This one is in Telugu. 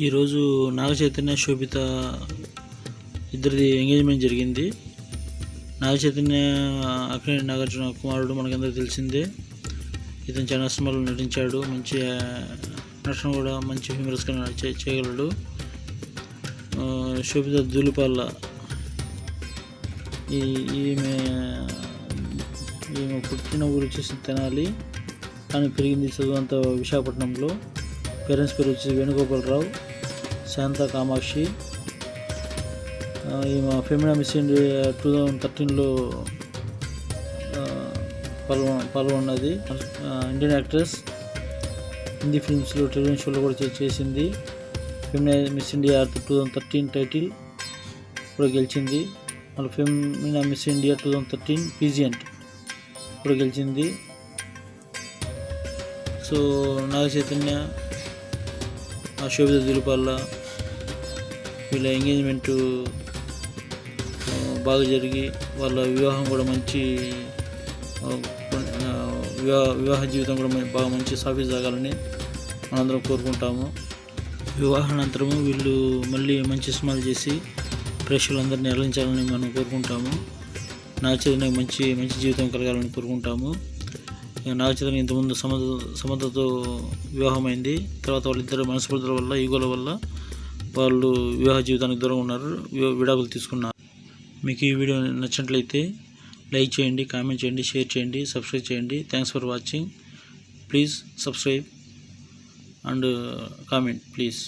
ఈరోజు నాగ చైతన్య శోభిత ఇద్దరిది ఎంగేజ్మెంట్ జరిగింది. నాగ చైతన్య అక్కినే నాగార్జున కుమారుడు మనకందరూ తెలిసిందే. ఇతను చాలా సినిమాలు నటించాడు. మంచి నటన కూడా మంచి హ్యూమరస్గా చేయగలడు. శోభిత దూలిపాల్ల ఈ ఈమె ఈమె పుట్టిన ఊరు వచ్చేసి తెనాలి. కానీ పెరిగింది చదువు అంత విశాఖపట్నంలో. పేరెంట్స్ పేరు వచ్చేసి వేణుగోపాలరావు శాంత కామాక్షి. ఈమె Femina Miss India two thousand థర్టీన్లో పాల్గొ పాల్గొన్నది. ఇండియన్ యాక్ట్రెస్ హిందీ ఫిల్మ్స్లో టెలివిజన్ షోలో కూడా చేసింది. Femina Miss India two thousand thirteen title కూడా గెలిచింది. మళ్ళీ Femina Miss India two thousand thirteen pageant కూడా గెలిచింది. సో నాగ చైతన్య శోభిత దిలుపాల్ల వీళ్ళ ఎంగేజ్మెంట్ బాగా జరిగి వాళ్ళ వివాహం కూడా మంచి వివాహ వివాహ జీవితం కూడా బాగా మంచి సాఫీ సాగాలని మనందరం కోరుకుంటాము. వివాహానంతరము వీళ్ళు మళ్ళీ మంచి సినిమాలు చేసి ప్రేక్షకులందరినీ అలరించాలని మనం కోరుకుంటాము. నాగచైతన్య మంచి మంచి జీవితం కలగాలని కోరుకుంటాము. నాగచైతన్య ఇంతకుముందు సమత సమతతో వివాహమైంది. తర్వాత వాళ్ళిద్దరు మనస్ఫూర్తుల వల్ల ఈగోల వల్ల వాళ్ళు వివాహ జీవితానికి దూరం ఉన్నారు. విడాకులు తీసుకున్నారు. మీకు ఈ వీడియో నచ్చినట్లయితే లైక్ చేయండి కామెంట్ చేయండి షేర్ చేయండి సబ్స్క్రైబ్ చేయండి. Thanks for watching please subscribe and comment please